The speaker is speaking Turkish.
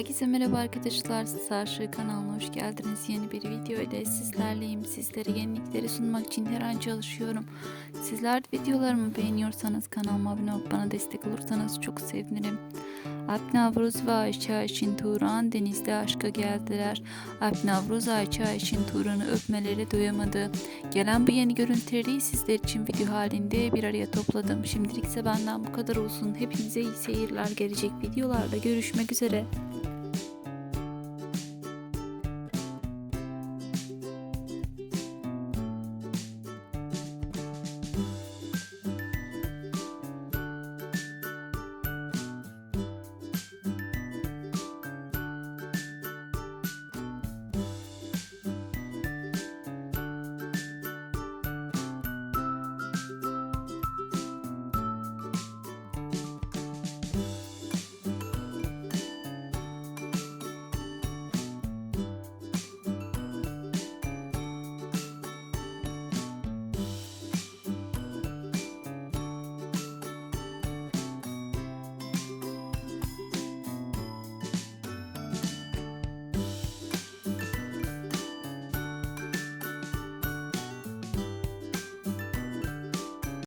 Herkese merhaba arkadaşlar. Sarşı kanalına hoş geldiniz. Yeni bir video ile sizlerleyim. Sizlere yenilikleri sunmak için her an çalışıyorum. Sizler de videolarımı beğeniyorsanız kanalıma abone olup bana destek olursanız çok sevinirim. Alp Navruz ve Ayça Ayşin Turan denizde aşka geldiler. Alp Navruz Ayça Ayşin Turan'ı öpmeleri doyamadı. Gelen bu yeni görüntüleri sizler için video halinde bir araya topladım. Şimdilik ise benden bu kadar olsun. Hepinize iyi seyirler. Gelecek videolarda görüşmek üzere.